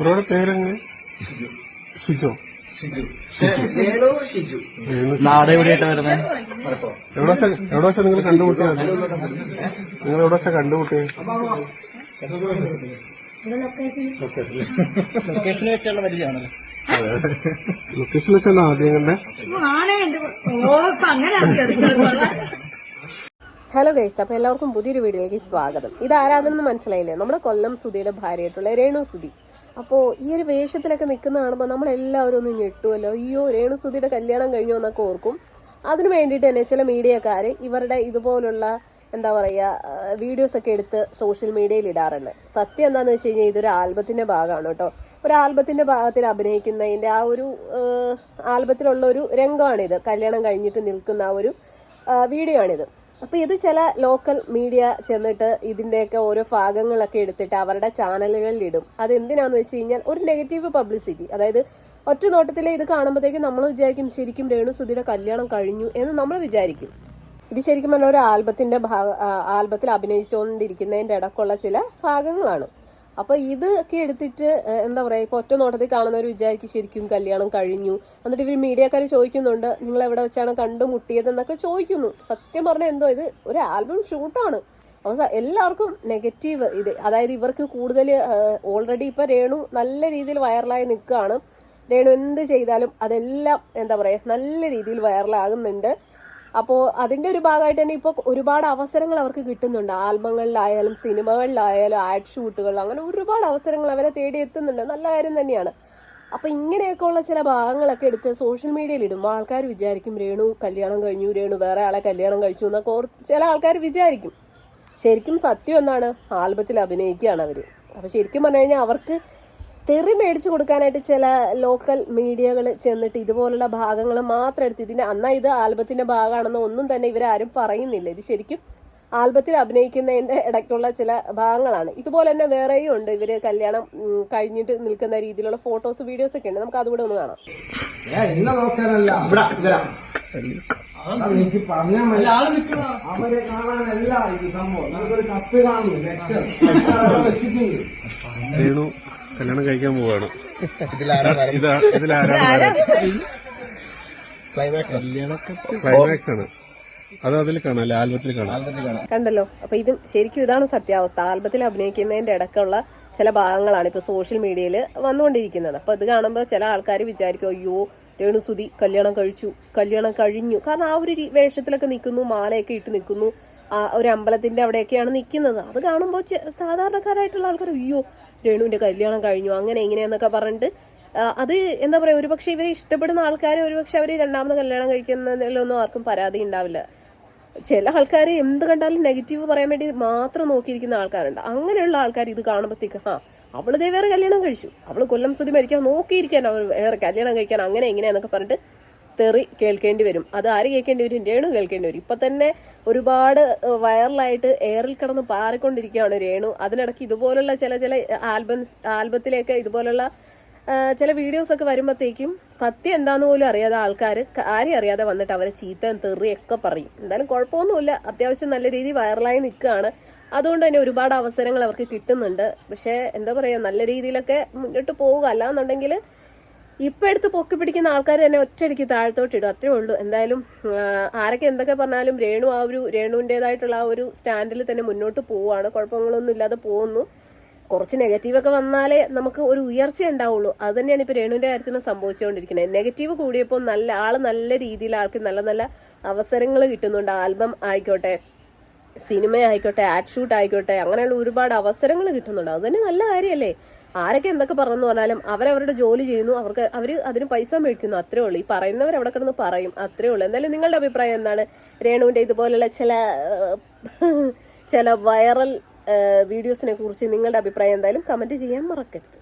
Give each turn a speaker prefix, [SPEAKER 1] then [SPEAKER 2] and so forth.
[SPEAKER 1] ബ്രോയുടെ പേരെങ്ങനെ ഷിജോ.
[SPEAKER 2] നാട് എവിടെയായിട്ട് വരുന്നത്
[SPEAKER 1] എവിടെ വെച്ചാ എവിടെ വെച്ചാ നിങ്ങൾ കണ്ടുമുട്ടിയത്? നിങ്ങൾ എവിടെ വെച്ചാ കണ്ടുമുട്ടിയത്
[SPEAKER 2] വെച്ചുള്ള പരിചയമാണല്ലോ.
[SPEAKER 1] ലൊക്കേഷൻ വെച്ചാണ് ആദ്യം കണ്ടേ?
[SPEAKER 3] ഹലോ ഗൈസ് അപ്പോൾ എല്ലാവർക്കും പുതിയൊരു വീഡിയോയിലേക്ക് സ്വാഗതം. ഇത് ആരാധനെന്ന് മനസ്സിലായില്ലേ? നമ്മുടെ കൊല്ലം സുധിയുടെ ഭാര്യയായിട്ടുള്ള രേണു സുധി. അപ്പോൾ ഈ ഒരു വേഷത്തിലൊക്കെ നിൽക്കുന്ന കാണുമ്പോൾ നമ്മളെല്ലാവരും ഒന്ന് ഞെട്ടുമല്ലോ അയ്യോ രേണുസുതിയുടെ കല്യാണം കഴിഞ്ഞു എന്നൊക്കെ ഓർക്കും. അതിനു വേണ്ടിയിട്ട് തന്നെ ചില മീഡിയക്കാർ ഇവരുടെ ഇതുപോലുള്ള എന്താ പറയുക വീഡിയോസ് ഒക്കെ എടുത്ത് സോഷ്യൽ മീഡിയയിൽ ഇടാറുണ്ട്. സത്യം എന്താണെന്ന് വെച്ച് കഴിഞ്ഞാൽ ഇതൊരു ആൽബത്തിന്റെ ഭാഗമാണ് കേട്ടോ. ഒരു ആൽബത്തിന്റെ ഭാഗത്തിൽ അഭിനയിക്കുന്നതിന്റെ ആ ഒരു ആൽബത്തിലുള്ള ഒരു രംഗമാണിത്. കല്യാണം കഴിഞ്ഞിട്ട് നിൽക്കുന്ന ആ ഒരു വീഡിയോ ആണിത്. അപ്പോൾ ഇത് ചില ലോക്കൽ മീഡിയ ചെന്നിട്ട് ഇതിന്റെയൊക്കെ ഓരോ ഭാഗങ്ങളൊക്കെ എടുത്തിട്ട് അവരുടെ ചാനലുകളിൽ ഇടും. അത് എന്തിനാന്ന് വെച്ച് കഴിഞ്ഞാൽ ഒരു നെഗറ്റീവ് പബ്ലിസിറ്റി അതായത് ഒറ്റ നോട്ടത്തിൽ ഇത് കാണുമ്പോഴത്തേക്കും നമ്മൾ വിചാരിക്കും ശരിക്കും രേണു സുധിയുടെ കല്യാണം കഴിഞ്ഞു എന്ന് നമ്മൾ വിചാരിക്കും. ഇത് ശരിക്കും പറഞ്ഞാൽ ഒരു ആൽബത്തിന്റെ ഭാഗ ആൽബത്തിൽ അഭിനയിച്ചുകൊണ്ടിരിക്കുന്നതിന്റെ ഇടക്കുള്ള ചില ഭാഗങ്ങളാണ്. അപ്പൊ ഇതൊക്കെ എടുത്തിട്ട് എന്താ പറയാ ഇപ്പൊ ഒറ്റ നോട്ടത്തിൽ കാണുന്നവർ വിചാരിക്കും ശരിക്കും കല്യാണം കഴിഞ്ഞു. എന്നിട്ട് ഇവർ മീഡിയക്കാർ ചോദിക്കുന്നുണ്ട് നിങ്ങൾ എവിടെ വെച്ചാണ് കണ്ടുമുട്ടിയത് എന്നൊക്കെ ചോദിക്കുന്നു. സത്യം പറഞ്ഞാൽ എന്തോ ഇത്? ഒരു ആൽബം ഷൂട്ടാണ്. അപ്പൊ എല്ലാവർക്കും നെഗറ്റീവ് ഇത്. അതായത് ഇവർക്ക് കൂടുതൽ ഓൾറെഡി ഇപ്പൊ രേണു നല്ല രീതിയിൽ വൈറലായി നിൽക്കുകയാണ് രേണു എന്ത് ചെയ്താലും അതെല്ലാം എന്താ പറയാ നല്ല രീതിയിൽ വൈറലാകുന്നുണ്ട്. അപ്പോൾ അതിന്റെ ഒരു ഭാഗമായിട്ട് തന്നെ ഇപ്പോൾ ഒരുപാട് അവസരങ്ങൾ അവർക്ക് കിട്ടുന്നുണ്ട്. ആൽബങ്ങളിലായാലും സിനിമകളിലായാലും ആഡ് ഷൂട്ടുകൾ അങ്ങനെ ഒരുപാട് അവസരങ്ങൾ അവരെ തേടി എത്തുന്നുണ്ട്. നല്ല കാര്യം തന്നെയാണ്. അപ്പോൾ ഇങ്ങനെയൊക്കെ ഉള്ള ചില ഭാഗങ്ങളൊക്കെ എടുത്ത് സോഷ്യൽ മീഡിയയിൽ ഇടുമ്പോൾ ആൾക്കാർ വിചാരിക്കും രേണു കല്യാണം കഴിഞ്ഞു രേണു വേറെ ആളെ കല്യാണം കഴിച്ചു എന്നൊക്കെ ചില ആൾക്കാർ വിചാരിക്കും. ശരിക്കും സത്യം എന്താണ്? ആൽബത്തിൽ അഭിനയിക്കുകയാണ് അവർ അപ്പോൾ ശരിക്കും പറഞ്ഞു കഴിഞ്ഞാൽ അവർക്ക് തെറി മേടിച്ചു കൊടുക്കാനായിട്ട് ചില ലോക്കൽ മീഡിയകൾ ചെന്നിട്ട് ഇതുപോലുള്ള ഭാഗങ്ങൾ മാത്രം എടുത്ത് ഇതിന്റെ അന്നാ ഇത് ആൽബത്തിന്റെ ഭാഗമാണെന്ന് ഒന്നും തന്നെ ഇവരാരും പറയുന്നില്ല. ഇത് ശരിക്കും ആൽബത്തിൽ അഭിനയിക്കുന്നതിന്റെ ഇടയ്ക്കുള്ള ചില ഭാഗങ്ങളാണ്. ഇതുപോലെ തന്നെ വേറെയും ഉണ്ട്. ഇവർ കല്യാണം കഴിഞ്ഞിട്ട് നിൽക്കുന്ന രീതിയിലുള്ള ഫോട്ടോസ് വീഡിയോസ് ഒക്കെ ഉണ്ട്. നമുക്ക് അതുകൂടെ ഒന്ന് കാണാം.
[SPEAKER 4] എനിക്ക് പറഞ്ഞാൽ മതി. അവരെ കാണാനല്ല ഇത് സംഭവം. നമുക്കൊരു കപ്പ് കാണുന്നു ലെക്ചർ വെച്ചിട്ടുണ്ട്
[SPEAKER 1] കല്യാണം കഴിക്കാൻ പോവാണ്. ക്ലൈമാക്സ് ആണ്. അത് അതിൽ കാണാം ആൽബത്തിൽ കാണാം.
[SPEAKER 3] കണ്ടല്ലോ. അപ്പൊ ഇത് ശരിക്കും ഇതാണ് സത്യാവസ്ഥ. ആൽബത്തിൽ അഭിനയിക്കുന്നതിന്റെ ഇടക്കുള്ള ചില ഭാഗങ്ങളാണ് ഇപ്പൊ സോഷ്യൽ മീഡിയയിൽ വന്നുകൊണ്ടിരിക്കുന്നത്. അപ്പൊ ഇത് കാണുമ്പോൾ ചില ആൾക്കാർ വിചാരിക്കും അയ്യോ രേണുസുതി കല്യാണം കഴിച്ചു കല്യാണം കഴിഞ്ഞു. കാരണം ആ ഒരു വേഷത്തിലൊക്കെ നിൽക്കുന്നു മാലയൊക്കെ ഇട്ട് നിൽക്കുന്നു. ആ ഒരു അമ്പലത്തിന്റെ അവിടെയൊക്കെയാണ് നിൽക്കുന്നത്. അത് കാണുമ്പോൾ സാധാരണക്കാരായിട്ടുള്ള ആൾക്കാർ അയ്യോ രേണുവിന്റെ കല്യാണം കഴിഞ്ഞു അങ്ങനെ ഇങ്ങനെയെന്നൊക്കെ പറഞ്ഞിട്ട് അത് എന്താ പറയാ ഒരുപക്ഷെ ഇവരെ ഇഷ്ടപ്പെടുന്ന ആൾക്കാർ ഒരുപക്ഷെ അവർ രണ്ടാമത് കല്യാണം കഴിക്കുന്നതിലൊന്നും ആർക്കും പരാതി ഉണ്ടാവില്ല. ചില ആൾക്കാർ എന്ത് കണ്ടാലും നെഗറ്റീവ് പറയാൻ വേണ്ടി മാത്രം നോക്കിയിരിക്കുന്ന ആൾക്കാരുണ്ട്. അങ്ങനെയുള്ള ആൾക്കാർ ഇത് കാണുമ്പോഴത്തേക്ക് ആ അവൾ വേറെ കല്യാണം കഴിച്ചു. അവൾ കൊല്ലം സ്ഥിതി മരിക്കാൻ നോക്കിയിരിക്കാൻ അവൾ വേറെ കല്യാണം കഴിക്കാൻ അങ്ങനെ ഇങ്ങനെയെന്നൊക്കെ പറഞ്ഞിട്ട് തെറി കേൾക്കേണ്ടി വരും. അത് ആര് കേൾക്കേണ്ടി വരും? രേണു കേൾക്കേണ്ടി വരും. ഇപ്പൊ തന്നെ ഒരുപാട് വൈറലായിട്ട് എയറിൽ കിടന്ന് പാറിക്കൊണ്ടിരിക്കുകയാണ് രേണു. അതിനിടയ്ക്ക് ഇതുപോലുള്ള ചില ചില ആൽബംസ് ആൽബത്തിലേക്ക് ഇതുപോലുള്ള ചില വീഡിയോസ് ഒക്കെ വരുമ്പോഴത്തേക്കും സത്യം എന്താന്ന് പോലും അറിയാതെ ആൾക്കാർ കാര്യം അറിയാതെ വന്നിട്ട് അവരെ ചീത്ത തെറിയൊക്കെ പറയും. എന്തായാലും കുഴപ്പമൊന്നുമില്ല. അത്യാവശ്യം നല്ല രീതിയിൽ വൈറലായി നിൽക്കുകയാണ്. അതുകൊണ്ട് തന്നെ ഒരുപാട് അവസരങ്ങൾ അവർക്ക് കിട്ടുന്നുണ്ട്. പക്ഷേ എന്താ പറയുക നല്ല രീതിയിലൊക്കെ മുന്നോട്ട് പോവുക. അല്ലാന്നുണ്ടെങ്കിൽ ഇപ്പം എടുത്ത് പൊക്കി പിടിക്കുന്ന ആൾക്കാർ തന്നെ ഒറ്റയടിക്ക് താഴത്തോട്ട് ഇടും. അത്രേ ഉള്ളൂ. എന്തായാലും ആരൊക്കെ എന്തൊക്കെ പറഞ്ഞാലും രേണു ആ ഒരു രേണുവിന്റെതായിട്ടുള്ള ആ ഒരു സ്റ്റാൻഡിൽ തന്നെ മുന്നോട്ട് പോവുകയാണ് കുഴപ്പങ്ങളൊന്നും ഇല്ലാതെ പോകുന്നു. കുറച്ച് നെഗറ്റീവൊക്കെ വന്നാലേ നമുക്ക് ഒരു ഉയർച്ച ഉണ്ടാവുള്ളൂ. അത് തന്നെയാണ് ഇപ്പൊ രേണുവിന്റെ കാര്യത്തിൽ സംഭവിച്ചുകൊണ്ടിരിക്കുന്നത്. നെഗറ്റീവ് കൂടിയപ്പോൾ നല്ല ആൾ നല്ല രീതിയിൽ ആൾക്ക് നല്ല നല്ല അവസരങ്ങൾ കിട്ടുന്നുണ്ട്. ആൽബം ആയിക്കോട്ടെ. സിനിമ ആയിക്കോട്ടെ ആഡ് ഷൂട്ട് ആയിക്കോട്ടെ അങ്ങനെയുള്ള ഒരുപാട് അവസരങ്ങൾ കിട്ടുന്നുണ്ട്. അത് തന്നെ നല്ല കാര്യമല്ലേ ആരൊക്കെ എന്തൊക്കെ പറഞ്ഞെന്ന് പറഞ്ഞാലും അവരവരുടെ ജോലി ചെയ്യുന്നു. അവർക്ക് അവർ അതിന് പൈസ മേടിക്കുന്നു. അത്രേ ഉള്ളൂ. ഈ പറയുന്നവർ അവിടെ കിടന്ന് പറയും. അത്രേ ഉള്ളൂ. എന്തായാലും നിങ്ങളുടെ അഭിപ്രായം എന്താണ്? രേണുവിന്റെ ഇതുപോലുള്ള ചില ചില വൈറൽ വീഡിയോസിനെ കുറിച്ച് നിങ്ങളുടെ അഭിപ്രായം എന്തായാലും കമന്റ് ചെയ്യാൻ മറക്കരുത്.